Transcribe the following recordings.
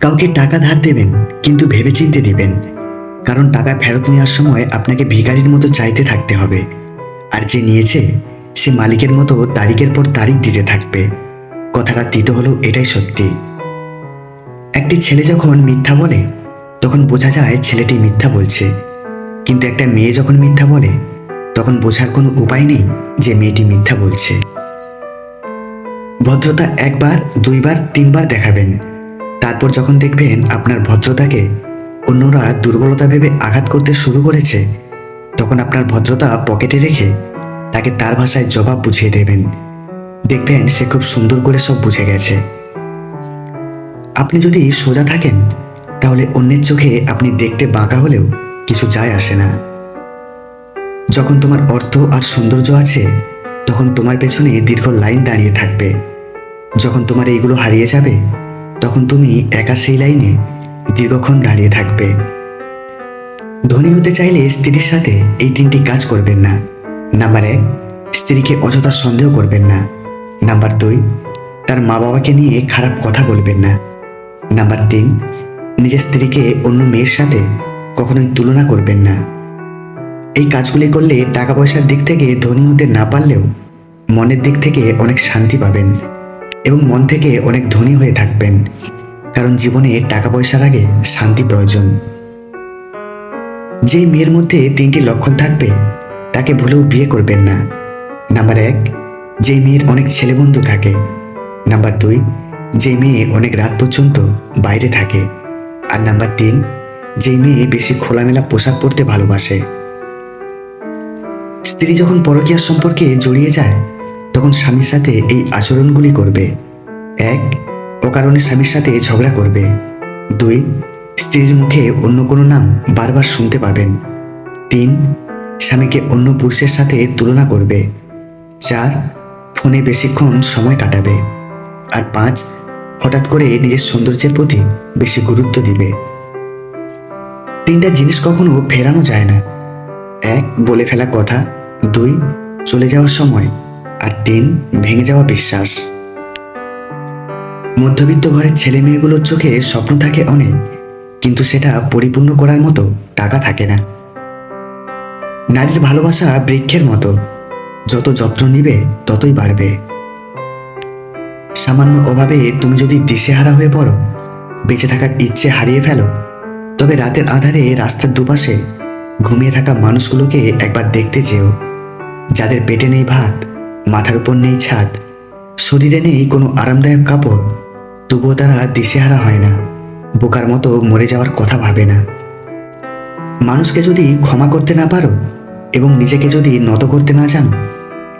কাউকে টাকা ধার দেবেন, কিন্তু ভেবেচিন্তে দেবেন। কারণ টাকা ফেরত নেওয়ার সময় আপনাকে ভিখারির মতো চাইতে থাকতে হবে। আর যে নিয়েছে, সে মালিকের মতো তারিখের পর তারিখ দিতে থাকবে। কথাটা তিতো হলেও এটাই সত্যি। একটি ছেলে যখন মিথ্যা বলে, তখন বোঝা যায় ছেলেটি মিথ্যা বলছে। কিন্তু একটা মেয়ে যখন মিথ্যা বলে, তখন বোঝার কোনো উপায় নেই যে মেয়েটি মিথ্যা বলছে। ভদ্রতা একবার, দুইবার, তিনবার দেখাবেন। তারপর যখন দেখবেন আপনার ভদ্রতাকে অন্যরা দুর্বলতা ভেবে আঘাত করতে শুরু করেছে, তখন আপনার ভদ্রতা পকেটে রেখে তাকে তার ভাষায় জবাব বুঝিয়ে দেবেন। দেখবেন সে খুব সুন্দর করে সব বুঝে গেছে। আপনি যদি সোজা থাকেন, তাহলে অন্যের চোখে আপনি দেখতে বাঁকা হলেও কিছু যায় আসে না। যখন তোমার অর্থ আর সৌন্দর্য আছে, তখন তোমার পেছনে দীর্ঘ লাইন দাঁড়িয়ে থাকবে। যখন তোমার এইগুলো হারিয়ে যাবে তখন তুমি একা সেই লাইনে দীর্ঘক্ষণ দাঁড়িয়ে থাকবে। ধনী হতে চাইলে স্ত্রীর সাথে এই তিনটি কাজ করবেন না। নাম্বার এক, স্ত্রীকে অযথা সন্দেহ করবেন না। নাম্বার দুই, তার মা বাবাকে নিয়ে খারাপ কথা বলবেন না। নাম্বার তিন, নিজের স্ত্রীকে অন্য মেয়ের সাথে কখনোই তুলনা করবেন না। এই কাজগুলি করলে টাকা পয়সার দিক থেকে ধনী হতে না পারলেও মনের দিক থেকে অনেক শান্তি পাবেন। এবং মন থেকে অনেক ধনী হয়ে থাকবেন। কারণ জীবনে টাকা পয়সার আগে শান্তি প্রয়োজন। যে মেয়ের মধ্যে তিনটি লক্ষণ থাকবে, তাকে ভুলেও বিয়ে করবেন না। নাম্বার এক যে মেয়ের অনেক ছেলে বন্ধু থাকে। নাম্বার দুই যে মেয়ে অনেক রাত পর্যন্ত বাইরে থাকে। আর নাম্বার তিন যে মেয়ে বেশি খোলামেলা পোশাক পরতে ভালোবাসে। স্ত্রী যখন পরকীয়ার সম্পর্কে জড়িয়ে যায় তখন স্বামীর সাথে এই আচরণগুলি করবে। এক অকারণে স্বামীর সাথে ঝগড়া করবে। দুই, স্ত্রীর মুখে অন্য কোনো নাম বারবার শুনতে পাবেন। তিন, স্বামীকে অন্য পুরুষের সাথে তুলনা করবে। চার, ফোনে বেশিক্ষণ সময় কাটাবে। আর পাঁচ, হঠাৎ করে নিজের সৌন্দর্যের প্রতি বেশি গুরুত্ব দিবে। তিনটা জিনিস কখনো ফেরানো যায় না। এক, বলে ফেলা কথা। দুই, চলে যাওয়ার সময় আর তিন ভেঙে যাওয়া বিশ্বাস। মধ্যবিত্ত ঘরের ছেলে মেয়েগুলোর চোখে স্বপ্ন থাকে অনেক, কিন্তু সেটা পরিপূর্ণ করার মতো টাকা থাকে না। নারীর ভালোবাসা বৃক্ষের মতো, যত যত্ন নিবে ততই বাড়বে। সামান্য অভাবে তুমি যদি দিশেহারা হয়ে পড়ো, বেঁচে থাকার ইচ্ছে হারিয়ে ফেলো, তবে রাতের আধারে রাস্তার দুপাশে ঘুমিয়ে থাকা মানুষগুলোকে একবার দেখতে যেও, যাদের পেটে নেই ভাত মাথার উপর নেই ছাদ। শরীরে নেই কোনো আরামদায়ক কাপড়। তবুও তারা দিশেহারা হয় না। বোকার মতো মরে যাওয়ার কথা ভাবে না। মানুষকে যদি ক্ষমা করতে না পারো এবং নিজেকে যদি নত করতে না জানো,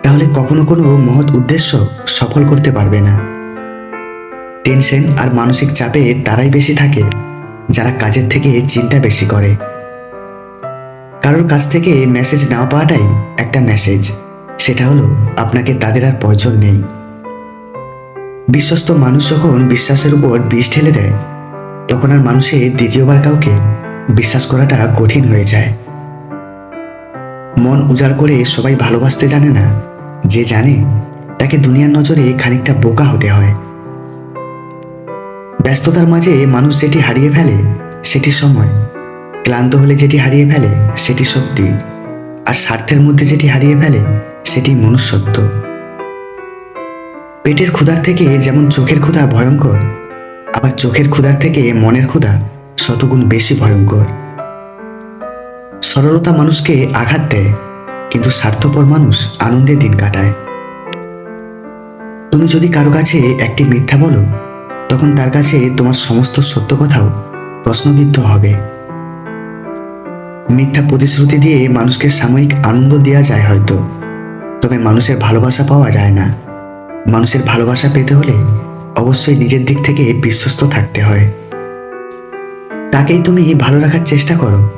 তাহলে কখনো কোনো মহৎ উদ্দেশ্য সফল করতে পারবে না। টেনশন আর মানসিক চাপে তারাই বেশি থাকে, যারা কাজের থেকে চিন্তা বেশি করে। কারোর কাছ থেকে মেসেজ না পাওয়াটাই একটা মেসেজ সেটা হলো, আপনাকে তাদের আর প্রয়োজন নেই। বিশ্বস্ত মানুষ যখন বিশ্বাসের উপর বিষ ঢেলে দেয়, তখন আর মানুষের দ্বিতীয়বার কাউকে বিশ্বাস করাটা কঠিন হয়ে যায়। মন উজাড় করে সবাই ভালোবাসতে জানে না, যে জানে তাকে দুনিয়ার নজরে খানিকটা বোকা হতে হয়। ব্যস্ততার মাঝে মানুষ যেটি হারিয়ে ফেলে, সেটি সময়। ক্লান্ত হলে যেটি হারিয়ে ফেলে, সেটি শক্তি। আর স্বার্থের মধ্যে যেটি হারিয়ে ফেলে সেটি মনুষ্যত্ব। পেটের ক্ষুধার থেকে যেমন চোখের ক্ষুধা ভয়ঙ্কর, আবার চোখের ক্ষুধার থেকে মনের ক্ষুধা শতগুণ বেশি ভয়ঙ্কর। সরলতা মানুষকে আঘাত দেয়, কিন্তু স্বার্থপর মানুষ আনন্দে দিন কাটায়। তুমি যদি কারও কাছে একটি মিথ্যা বলো, তখন তার কাছে তোমার সমস্ত সত্য কথাও প্রশ্নবিদ্ধ হবে। মিথ্যা প্রতিশ্রুতি দিয়ে মানুষকে সাময়িক আনন্দ দেওয়া যায় হয়তো। তবে মানুষের ভালোবাসা পাওয়া যায় না। মানুষের ভালোবাসা পেতে হলে অবশ্যই নিজের দিক থেকে বিশ্বস্ত থাকতে হয়। তাকেই তুমি ভালো রাখার চেষ্টা করো,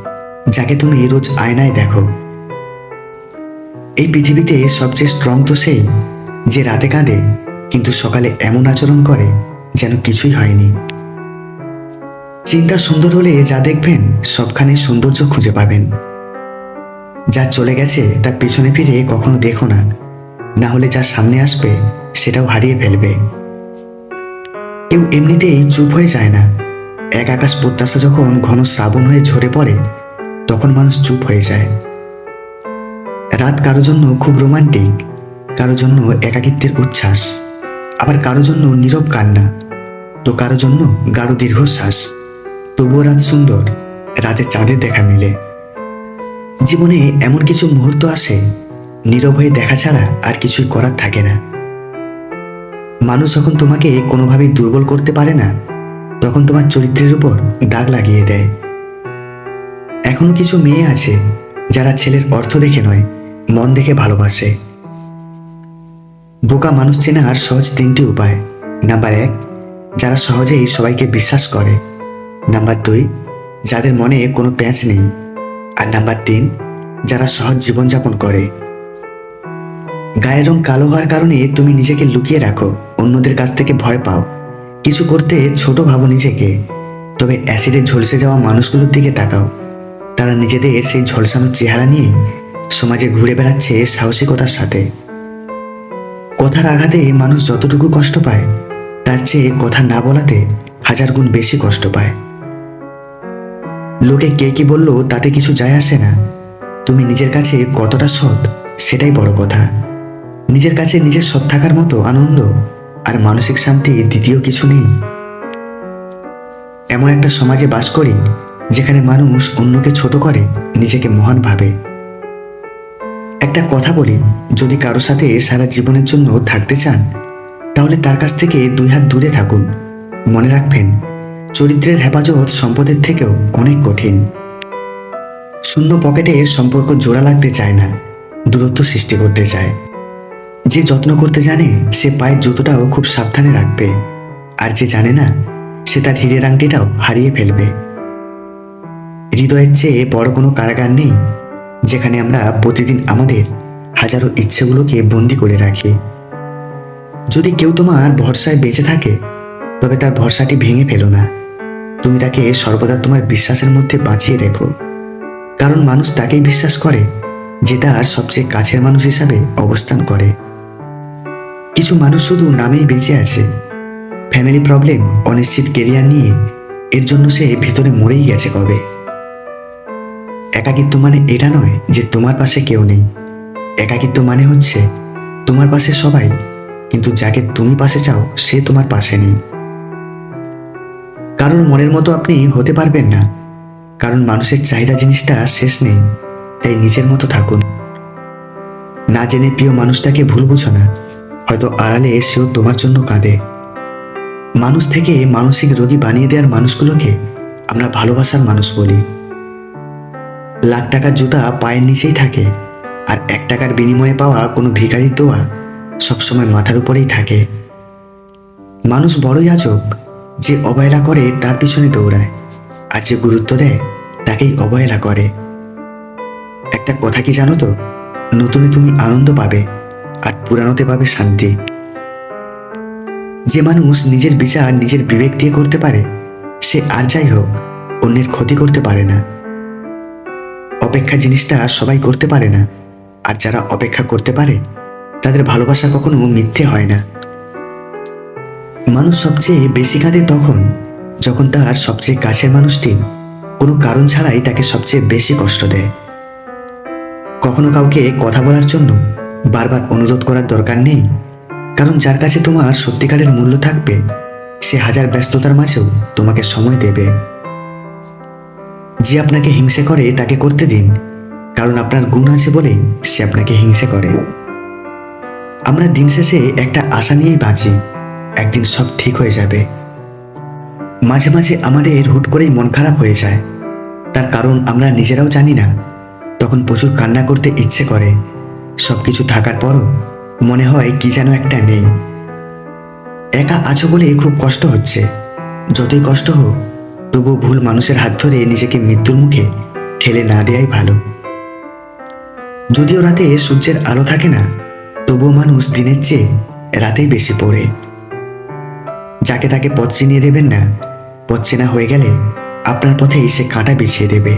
যাকে তুমি রোজ আয়নায় দেখো। এই পৃথিবীতে সবচেয়ে স্ট্রং তো সেই, যে রাতে কাঁদে, কিন্তু সকালে এমন আচরণ করে যেন কিছুই হয়নি। চিন্তা সুন্দর হলে যা দেখবেন, সবখানে সৌন্দর্য খুঁজে পাবেন। যা চলে গেছে তার পেছনে ফিরে কখনো দেখো না। না হলে যা সামনে আসবে, সেটাও হারিয়ে ফেলবে। কেউ এমনিতেই চুপ হয়ে যায় না। এক আকাশ প্রত্যাশা যখন ঘন শ্রাবণ হয়ে ঝরে পড়ে, তখন মানুষ চুপ হয়ে যায়। রাত কারও জন্য খুব রোমান্টিক, কারও জন্য একাকিত্বের উচ্ছ্বাস, আবার কারও জন্য নীরব কান্না। তো কারও জন্য গাঢ় দীর্ঘশ্বাস, তবুও রাত সুন্দর, রাতে চাঁদের দেখা মিলে। জীবনে এমন কিছু মুহূর্ত আসে, নীরব হয়ে দেখা ছাড়া আর কিছুই করার থাকে না। মানুষ যখন তোমাকে কোনোভাবেই দুর্বল করতে পারে না, তখন তোমার চরিত্রের উপর দাগ লাগিয়ে দেয়। এখনও কিছু মেয়ে আছে, যারা ছেলের অর্থ দেখে নয়, মন দেখে ভালোবাসে। বোকা মানুষ চেনার সহজ তিনটি উপায়। নাম্বার এক, যারা সহজেই সবাইকে বিশ্বাস করে। নাম্বার দুই, যাদের মনে কোনো প্যাঁচ নেই। আর নাম্বার তিন, যারা সহজ জীবনযাপন করে। গায়ের রং কালো হওয়ার কারণে তুমি নিজেকে লুকিয়ে রাখো, অন্যদের কাছ থেকে ভয় পাও। কিছু করতে ছোট ভাবো নিজেকে, তবে অ্যাসিডে ঝলসে যাওয়া মানুষগুলোর দিকে তাকাও। তারা নিজেদের সেই ঝলসানো চেহারা নিয়ে সমাজে ঘুরে বেড়াচ্ছে সাহসিকতার সাথে। কথার আঘাতে মানুষ যতটুকু কষ্ট পায়, তার চেয়ে কথা না বলাতে হাজার গুণ বেশি কষ্ট পায়। লোকে কে কি বলল তাতে কিছু যায় আসে না। তুমি নিজের কাছে কতটা সৎ, সেটাই বড় কথা। নিজের কাছে নিজের সৎ থাকার মতো আনন্দ আর মানসিক শান্তি দ্বিতীয় কিছু নেই। এমন একটা সমাজে বাস করি, যেখানে মানুষ অন্যকে ছোট করে নিজেকে মহান ভাবে। একটা কথা বলি, যদি কারও সাথে সারা জীবনের জন্য থাকতে চান, তাহলে তার কাছ থেকে দুই হাত দূরে থাকুন। মনে রাখবেন চরিত্রের হেফাজত সম্পদের থেকেও অনেক কঠিন। শূন্য পকেটে সম্পর্ক জোড়া লাগতে চায় না, দূরত্ব সৃষ্টি করতে চায়। যে যত্ন করতে জানে, সে পায়ের জুতোটাও খুব সাবধানে রাখবে। আর যে জানে না, সে তার হীরের আংটিটাও হারিয়ে ফেলবে। হৃদয়ের চেয়ে বড় কোনো কারাগার নেই, যেখানে আমরা প্রতিদিন আমাদের হাজারো ইচ্ছেগুলোকে বন্দি করে রাখি। যদি কেউ তোমার ভরসায় বেঁচে থাকে, তবে তার ভরসাটি ভেঙে ফেলো না। তুমি তাকে সর্বদা তোমার বিশ্বাসের মধ্যে বাঁচিয়ে রেখো। কারণ মানুষ তাকেই বিশ্বাস করে যে তার সবচেয়ে কাছের মানুষ হিসাবে অবস্থান করে। কিছু মানুষ শুধু নামেই বেঁচে আছে। ফ্যামিলি প্রবলেম, অনিশ্চিত কেরিয়ার নিয়ে এর জন্য সে ভিতরে মরেই গেছে কবে? একাকিত্ব মানে এটা নয় যে তোমার পাশে কেউ নেই। একাকিত্ব মানে হচ্ছে তোমার পাশে সবাই, কিন্তু যাকে তুমি পাশে চাও সে তোমার পাশে নেই। কারোর মনের মতো আপনি হতে পারবেন না। কারণ মানুষের চাহিদা জিনিসটা শেষ নেই, তাই নিজের মতো থাকুন। না জেনে প্রিয় মানুষটাকে ভুল বুঝো না, হয়তো আড়ালে সেও তোমার জন্য কাঁদে। মানুষ থেকে মানসিক রোগী বানিয়ে দেওয়ার মানুষগুলোকে আমরা ভালোবাসার মানুষ বলি। লাখ টাকার জুতা পায়ের নিচেই থাকে, আর এক টাকার বিনিময়ে পাওয়া কোনো ভিখারির দোয়া সবসময় মাথার উপরেই থাকে। মানুষ বড়ই আজব যে অবহেলা করে তার পিছনে দৌড়ায় আর যে গুরুত্ব দেয় তাকেই অবহেলা করে। একটা কথা কি জানো তো? নতুনে তুমি আনন্দ পাবে আর পুরানোতে পাবে শান্তি। যে মানুষ নিজের বিচার, নিজের বিবেক দিয়ে করতে পারে, সে আর যাই হোক, অন্যের ক্ষতি করতে পারে না। অপেক্ষা জিনিসটা সবাই করতে পারে না। আর যারা অপেক্ষা করতে পারে, তাদের ভালোবাসা কখনো মিথ্যে হয় না। মানুষ সবচেয়ে বেশি কাঁদে তখন, যখন তার সবচেয়ে কাছের মানুষটি কোনো কারণ ছাড়াই তাকে সবচেয়ে বেশি কষ্ট দেয়। কখনো কাউকে কথা বলার জন্য বারবার অনুরোধ করার দরকার নেই, কারণ যার কাছে তোমার সত্যিকারের মূল্য থাকবে, সে হাজার ব্যস্ততার মাঝেও তোমাকে সময় দেবে। যে আপনাকে হিংসে করে তাকে করতে দিন, কারণ আপনার গুণ আছে বলেই সে আপনাকে হিংসে করে। আমরা দিন শেষে একটা আশা নিয়েই বাঁচি। একদিন সব ঠিক হয়ে যাবে। মাঝে মাঝে আমাদের হুট করেই মন খারাপ হয়ে যায়। তার কারণ আমরা নিজেরাও জানি না। তখন প্রচুর কান্না করতে ইচ্ছে করে। সব কিছু থাকার পরও মনে হয় কি যেন একটা নেই। একা আছো বলে খুব কষ্ট হচ্ছে। যতই কষ্ট হোক, তবু ভুল মানুষের হাত ধরে নিজেকে মৃত্যুর মুখে ঠেলে না দেয়াই ভালো। যদিও রাতে সূর্যের আলো থাকে না, তবুও মানুষ দিনের চেয়ে রাতেই বেশি পড়ে। যাকে তাকে পথ চিনিয়ে দেবেন না, পথ চেনা হয়ে গেলে আপনার পথেই সে কাঁটা বিছিয়ে দেবে।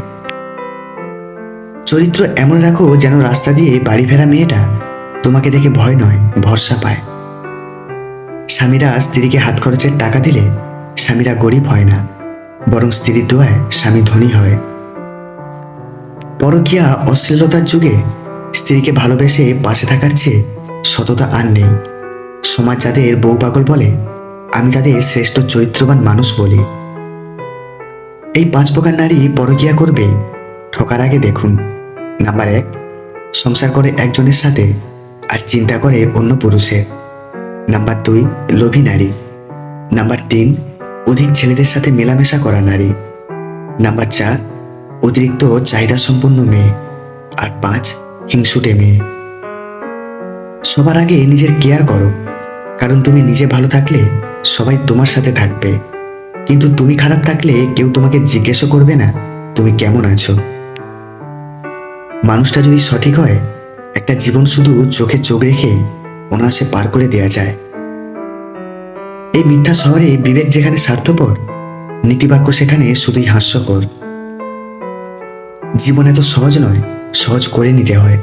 চরিত্র এমন রাখো যেন রাস্তা দিয়ে বাড়ি ফেরা মেয়েটা তোমাকে দেখে ভয় নয়, ভরসা পায়। স্বামীরা স্ত্রীকে হাত খরচের টাকা দিলে স্বামীরা গরিব হয় না, বরং স্ত্রীর দোয়ায় স্বামী ধনী হয়। পরকিয়া অশ্লীলতার যুগে স্ত্রীকে ভালোবেসে পাশে থাকার চেয়ে সততা আর নেই। সমাজ যাদের বউ পাগল বলে আমি তাদের শ্রেষ্ঠ চরিত্রবান মানুষ বলি। এই পাঁচ প্রকার নারী পরকীয়া করবে, ঠকার আগে দেখুন। নাম্বার এক, সংসার করে একজনের সাথে আর চিন্তা করে অন্য পুরুষের। নাম্বার দুই, লোভী নারী। নাম্বার তিন, অধিক ছেলেদের সাথে মেলামেশা করা নারী। নাম্বার চার, অতিরিক্ত চাহিদা সম্পন্ন মেয়ে। আর পাঁচ, হিংসুটে মেয়ে। সবার আগে নিজের কেয়ার করো, কারণ তুমি নিজে ভালো থাকলে সবাই তোমার সাথে থাকবে। কিন্তু তুমি খারাপ থাকলে কেউ তোমাকে জিজ্ঞেসও করবে না, তুমি কেমন আছো? মানুষটা যদি সঠিক হয়, একটা জীবন শুধু চোখে চোখ রেখেই অনায়াসে পার করে দেওয়া যায়। এই মিথ্যা শহরে বিবেক যেখানে স্বার্থপর, নীতিবাক্য সেখানে শুধুই হাস্যকর। জীবন এত সহজ নয়, সহজ করে নিতে হয়।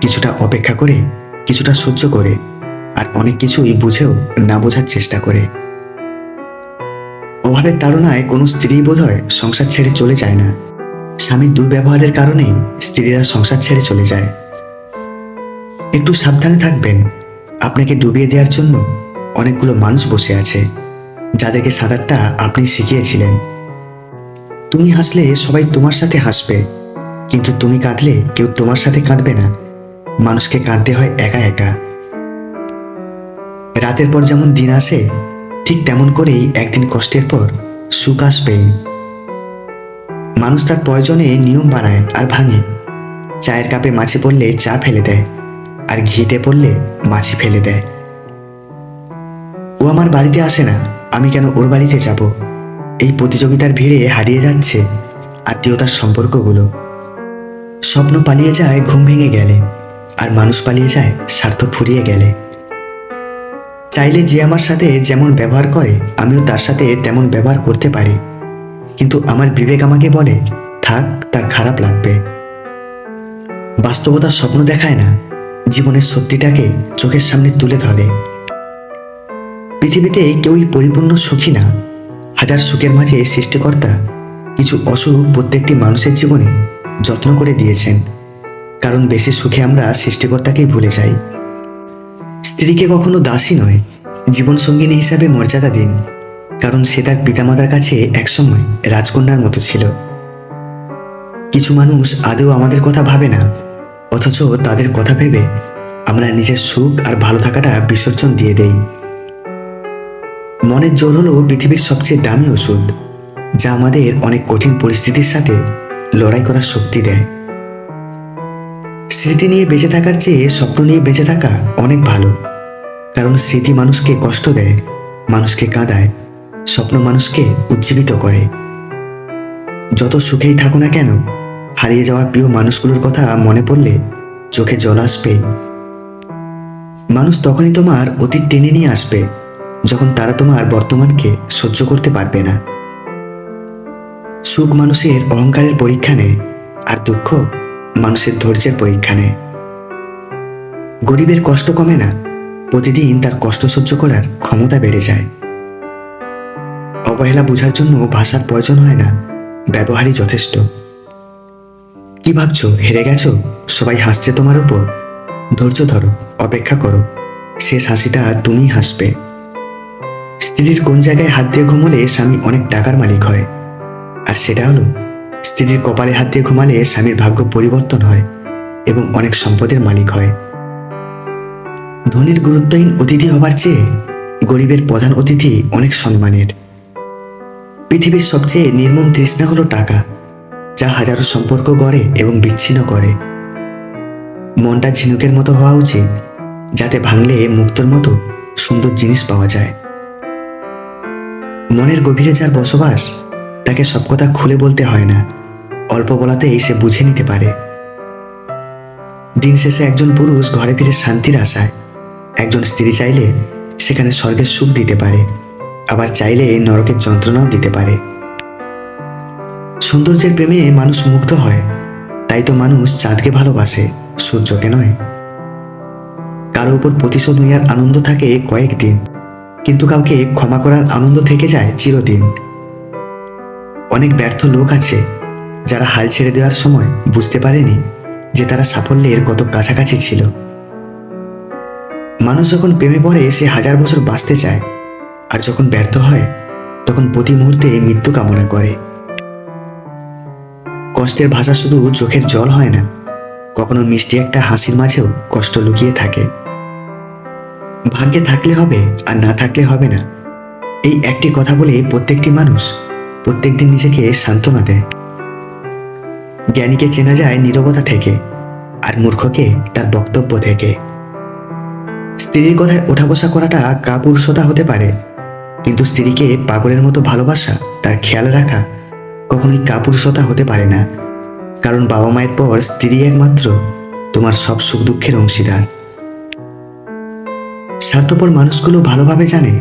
কিছুটা অপেক্ষা করে, কিছুটা সহ্য করে। আর অনেক কিছুই বুঝেও না বোঝার চেষ্টা করে। অভাবের তাড়নায় কোনো স্ত্রী বোধহয় সংসার ছেড়ে চলে যায় না। স্বামীর দুর্ব্যবহারের কারণেই স্ত্রীরা সংসার ছেড়ে চলে যায়। একটু সাবধানে থাকবেন। আপনাকে ডুবিয়ে দেওয়ার জন্য অনেকগুলো মানুষ বসে আছে, যাদেরকে সাঁতারটা আপনি শিখিয়েছিলেন। তুমি হাসলে সবাই তোমার সাথে হাসবে, কিন্তু তুমি কাঁদলে কেউ তোমার সাথে কাঁদবে না। মানুষকে কাঁদতে হয় একা একা। রাতের পর যেমন দিন আসে, ঠিক তেমন করেই একদিন কষ্টের পর সুখ আসবেই। মানুষ তার প্রয়োজনে নিয়ম বানায় আর ভাঙে। চায়ের কাপে মাছি পড়লে চা ফেলে দেয়, আর ঘিতে পড়লে মাছি ফেলে দেয়। ও আমার বাড়িতে আসে না, আমি কেন ওর বাড়িতে যাব? এই প্রতিযোগিতার ভিড়ে হারিয়ে যাচ্ছে আত্মীয়তার সম্পর্কগুলো। স্বপ্ন পালিয়ে যায়, ঘুম ভেঙে গেলে, আর মানুষ পালিয়ে যায়, স্বার্থ ফুরিয়ে গেলে। চাইলে যে আমার সাথে যেমন ব্যবহার করে, আমিও তার সাথে তেমন ব্যবহার করতে পারি। কিন্তু আমার বিবেক আমাকে বলে, থাক, তার খারাপ লাগবে। বাস্তবতার স্বপ্ন দেখায় না, জীবনের সত্যিটাকে চোখের সামনে তুলে ধরে। পৃথিবীতে কেউই পরিপূর্ণ সুখী না। হাজার সুখের মাঝে সৃষ্টিকর্তা কিছু অসুখ প্রত্যেকটি মানুষের জীবনে যত্ন করে দিয়েছেন। কারণ বেশি সুখে আমরা সৃষ্টিকর্তাকেই ভুলে যাই। স্ত্রীকে কখনো দাসী নয়, জীবনসঙ্গিনী হিসাবে মর্যাদা দিন, কারণ সে তার পিতামাতার কাছে একসময় রাজকন্যার মতো ছিল। কিছু মানুষ আদৌ আমাদের কথা ভাবে না, অথচ তাদের কথা ভেবে আমরা নিজের সুখ আর ভালো থাকাটা বিসর্জন দিয়ে দেই। মনের জোর হলো পৃথিবীর সবচেয়ে দামি ওষুধ, যা আমাদের অনেক কঠিন পরিস্থিতির সাথে লড়াই করার শক্তি দেয়। স্মৃতি নিয়ে বেঁচে থাকার চেয়ে স্বপ্ন নিয়ে বেঁচে থাকা অনেক ভালো। কারণ স্মৃতি মানুষকে কষ্ট দেয়, মানুষকে কাঁদায়, স্বপ্ন মানুষকে উজ্জীবিত করে। যত সুখেই থাকো না কেন, হারিয়ে যাওয়া প্রিয় মানুষগুলোর কথা মনে পড়লে চোখে জল আসবে। মানুষ তখনই তোমার অতীত টেনে নিয়ে আসবে, যখন তারা তোমার বর্তমানকে সহ্য করতে পারবে না। সুখ মানুষের অহংকারের পরীক্ষা নেয়, আর দুঃখ মানুষের ধৈর্যের পরীক্ষা নেয় গরিবের কষ্ট কমে না, প্রতিদিন তার কষ্ট সহ্য করার ক্ষমতা বেড়ে যায়। অবহেলা বোঝার জন্য ভাষার প্রয়োজন হয় না, ব্যবহারই যথেষ্ট। কি ভাবছ, হেরে গেছো? সবাই হাসছে তোমার উপর। ধৈর্য ধরো, অপেক্ষা করো। শেষ হাসিটা তুমি হাসবে। স্ত্রীর কোন জায়গায় হাত দিয়ে ঘুমলে স্বামী অনেক টাকার মালিক হয়। আর সেটা হলো স্ত্রীর কপালে হাত দিয়ে ঘুমালে স্বামীর ভাগ্য পরিবর্তন হয় এবং অনেক সম্পদের মালিক হয়। ধনীর গুরুত্বহীন অতিথি হবার চেয়ে গরিবের প্রধান অতিথি অনেক সম্মানের। পৃথিবীর সবচেয়ে নির্মম তৃষ্ণা হলো টাকা, যা হাজারো সম্পর্ক গড়ে এবং বিচ্ছিন্ন করে। মনটা ঝিনুকের মতো হওয়া উচিত, যাতে ভাঙলে মুক্তর মতো সুন্দর জিনিস পাওয়া যায়। মনের গভীরে যার বসবাস তাকে সব কথা খুলে বলতে হয় না। অল্প বলাতেই সে বুঝে নিতে পারে। দিন শেষে একজন পুরুষ ঘরে ফিরে শান্তির আশায়। একজন স্ত্রী চাইলে সেখানে স্বর্গের সুখ দিতে পারে। আবার চাইলে নরকের যন্ত্রণাও দিতে পারে। সৌন্দর্যের প্রেমে মানুষ মুগ্ধ হয়। তাই তো মানুষ চাঁদকে ভালোবাসে, সূর্যকে নয়। কারও উপর প্রতিশোধ নেওয়ার আনন্দ থাকে কয়েকদিন। কিন্তু কাউকে ক্ষমা করার আনন্দ থেকে যায় চিরদিন। অনেক ব্যর্থ লোক আছে যারা হাল ছেড়ে দেওয়ার সময় বুঝতে পারেনি যে তারা সাফল্যের কত কাছাকাছি ছিল। মানুষ যখন প্রেমে পড়ে, সে হাজার বছর বাঁচতে চায়। আর যখন ব্যর্থ হয়, তখন প্রতি মুহূর্তে মৃত্যু কামনা করে। কষ্টের ভাষা শুধু চোখের জল হয় না, কখনো মিষ্টি একটা হাসির মাঝেও কষ্ট লুকিয়ে থাকে। ভাগ্যে থাকলে হবে আর না থাকলে হবে না। এই একটি কথা বলে প্রত্যেকটি মানুষ প্রত্যেকদিন নিজেকে সান্ত্বনা দেয়। জ্ঞানীকে চেনা যায় নীরবতা থেকে আর মূর্খকে তার বক্তব্য থেকে। স্ত্রীর কথায় ওঠা বসা করাটা কাপুরুষতা হতে পারে, কিন্তু স্ত্রীকে পাগলের মতো ভালোবাসা, তার খেয়াল রাখা কখনোই কাপুরুষতা হতে পারে না। কারণ বাবা মায়ের পর স্ত্রী একমাত্র তোমার সব সুখ দুঃখের অংশীদার। স্বার্থপর মানুষগুলো ভালোভাবে জানে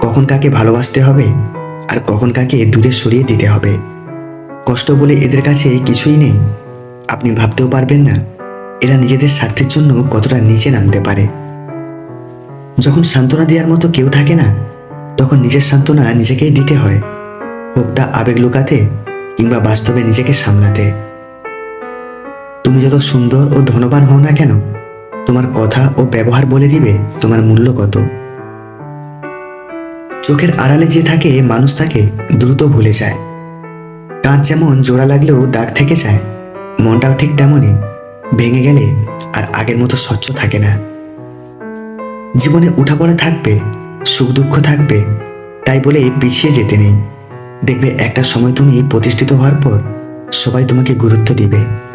কখন কাকে ভালোবাসতে হবে আর কখন কাকে দূরে সরিয়ে দিতে হবে? কষ্ট বলে এদের কাছে কিছুই নেই। আপনি ভাবতেও পারবেন না, এরা নিজেদের স্বার্থের জন্য কতটা নিচে নামতে পারে। যখন সান্ত্বনা দেওয়ার মতো কেউ থাকে না, তখন নিজের সান্ত্বনা নিজেকেই দিতে হয়, হোক তা আবেগ লুকাতে কিংবা বাস্তবে নিজেকে সামলাতে। তুমি যত সুন্দর ও ধনবান হও না কেন, তোমার কথা ও ব্যবহার বলে দিবে তোমার মূল্য কত। চোখের আড়ালে যে থাকে, মানুষ তাকে দ্রুত ভুলে যায়। কাঁচ যেমন জোড়া লাগলেও দাগ থেকে যায়, মনটাও ঠিক তেমনই। ভেঙে গেলে আর আগের মতো স্বচ্ছ থাকে না। জীবনে উঠাপড়া থাকবে, সুখ দুঃখ থাকবে, তাই বলে পিছিয়ে যেতে নেই। দেখবে একটা সময় তুমি প্রতিষ্ঠিত হওয়ার পর সবাই তোমাকে গুরুত্ব দিবে।